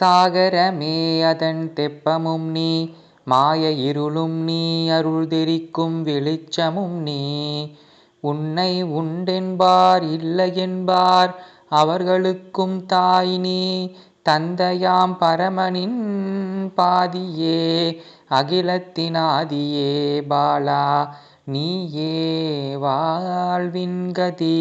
சாகரமே அதன் தெப்பமும் நீ மாய இருளும் நீ அருள் தெரிக்கும் வெளிச்சமும் நீ. உன்னை உண்டென்பார் இல்லையென்பார் அவர்களுக்கும் தாய் நீ. தந்தையாம் பரமனின் பாதியே அகிலத்தினாதியே பாலா நீயே வாழ்வின் கதி.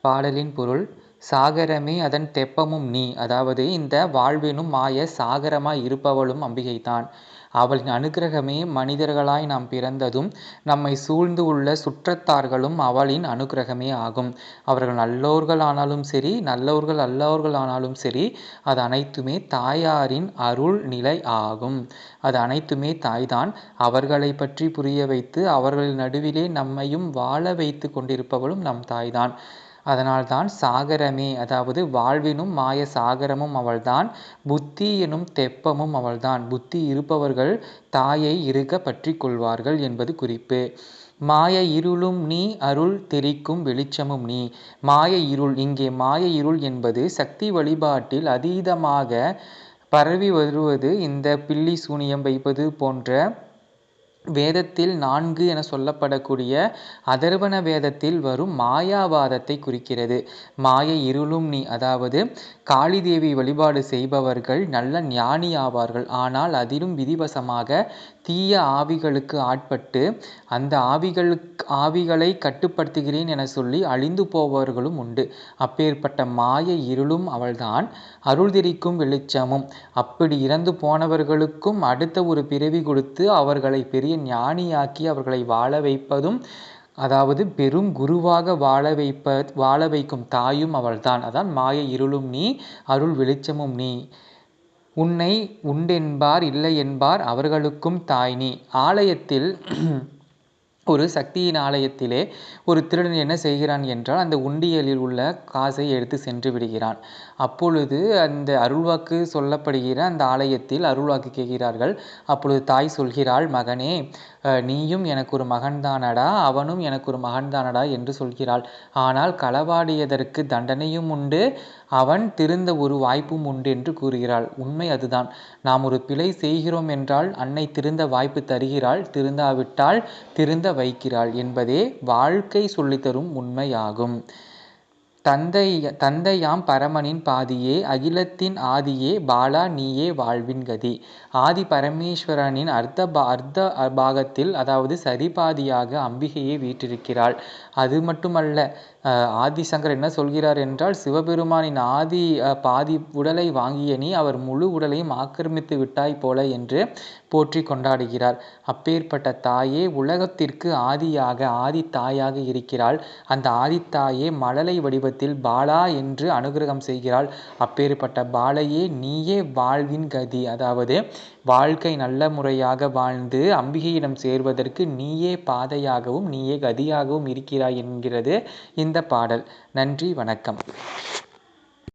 பாடலின் பொருள் சாகரமே அதன் தெப்பமும் நீ. அதாவது இந்த வாழ்வினும் மாய சாகரமாய் இருப்பவளும் அம்பிகைதான். அவளின் அனுக்கிரகமே மனிதர்களாய் நாம் பிறந்ததும் நம்மை சூழ்ந்து உள்ள சுற்றத்தார்களும் அவளின் அனுக்கிரகமே ஆகும். அவர்கள் நல்லோர்களானாலும் சரி நல்லவர்கள் அல்லவர்களானாலும் சரி அது அனைத்துமே தாயாரின் அருள் நிலை ஆகும். அது அனைத்துமே தாய்தான். அவர்களை பற்றி புரிய வைத்து அவர்களின் நடுவிலே நம்மையும் வாழ வைத்து கொண்டிருப்பவளும் நம் தாய்தான். அதனால்தான் சாகரமே அதாவது வாழ்வினும் மாய சாகரமும் அவள்தான் புத்தி எனும் தெப்பமும் அவள்தான். புத்தி இருப்பவர்கள் தாயை இருக பற்றி கொள்வார்கள் என்பது குறிப்பு. மாய இருளும் நீ அருள் தெரிக்கும் வெளிச்சமும் நீ. மாய இருள் இங்கே மாய இருள் என்பது சக்தி வழிபாட்டில் அதீதமாக பரவி வருவது இந்த பில்லி சூனியம் வைப்பது போன்ற வேதத்தில் நான்கு என சொல்லப்படக்கூடிய அதர்வன வேதத்தில் வரும் மாயாவாதத்தை குறிக்கிறது. மாய இருளும் நீ அதாவது காளிதேவி வழிபாடு செய்பவர்கள் நல்ல ஞானி ஆவார்கள். ஆனால் அதிலும் விதிவசமாக தீய ஆவிகளுக்கு ஆட்பட்டு அந்த ஆவிகளுக்கு ஆவிகளை கட்டுப்படுத்துகிறேன் என சொல்லி அழிந்து போபவர்களும் உண்டு. அப்பேற்பட்ட மாய இருளும் அவள்தான் அருள்திரிக்கும் வெளிச்சமும். அப்படி இறந்து போனவர்களுக்கும் அடுத்த ஒரு பிறவி கொடுத்து அவர்களை பெரிய ஞானியாக்கி அவர்களை வாழ வைப்பதும் அதாவது பெரும் குருவாக வாழ வைப்ப வாழ வைக்கும் தாயும் அவள்தான். அதான் மாய இருளும் நீ அருள் வெளிச்சமும் நீ. உன்னை உண்டென்பார் இல்லை என்பார் அவர்களுக்கும் தாய் நீ. ஆலயத்தில் ஒரு சக்தியின் ஆலயத்திலே ஒரு திருடன் என்ன செய்கிறான் என்றால் அந்த உண்டியலில் உள்ள காசை எடுத்து சென்று விடுகிறான். அப்பொழுது அந்த அருள்வாக்கு சொல்லப்படுகிற அந்த ஆலயத்தில் அருள்வாக்கு கேட்கிறார்கள். அப்பொழுது தாய் சொல்கிறாள் மகனே நீயும் எனக்கு ஒரு மகன்தானடா? அவனும் எனக்கு ஒரு மகன்தானடா? என்று சொல்கிறாள். ஆனால் களவாடியதற்கு தண்டனையும் உண்டு. அவன் திருந்த ஒரு வாய்ப்பும் உண்டு என்று கூறுகிறாள். உண்மை அதுதான். நாம் ஒரு பிழை செய்கிறோம் என்றால் அன்னை திருந்த வாய்ப்பு தருகிறாள். திருந்தாவிட்டால் திருந்த வைக்கிறாள் என்பதே வாழ்க்கை சொல்லித்தரும் உண்மையாகும். தந்தை தந்தையாம் பரமனின் பாதியே அகிலத்தின் ஆதியே பாலா நீயே வாழ்வின் கதி. ஆதி பரமேஸ்வரனின் அர்த்த பா அர்த்த பாகத்தில் அதாவது சரிபாதியாக அம்பிகையை வீற்றிருக்கிறாள். அது மட்டுமல்ல ஆதிசங்கர் என்ன சொல்கிறார் என்றால் சிவபெருமானின் ஆதி பாதி உடலை வாங்கிய நீ அவர் முழு உடலையும் ஆக்கிரமித்து விட்டாய் போல என்று போற்றி கொண்டாடுகிறார். அப்பேற்பட்ட தாயே உலகத்திற்கு ஆதியாக ஆதி தாயாக இருக்கிறாள். அந்த ஆதித்தாயே மழலை வடிவத்தில் பாலா என்று அனுகிரகம் செய்கிறாள். அப்பேற்பட்ட பாலையே நீயே வாழ்வின் கதி. அதாவது வாழ்க்கை நல்ல முறையாக வாழ்ந்து அம்பிகையிடம் சேர்வதற்கு நீயே பாதையாகவும் நீயே கதியாகவும் இருக்கிறாய் என்கிறது. இந்த இந்த பாடல். நன்றி வணக்கம்.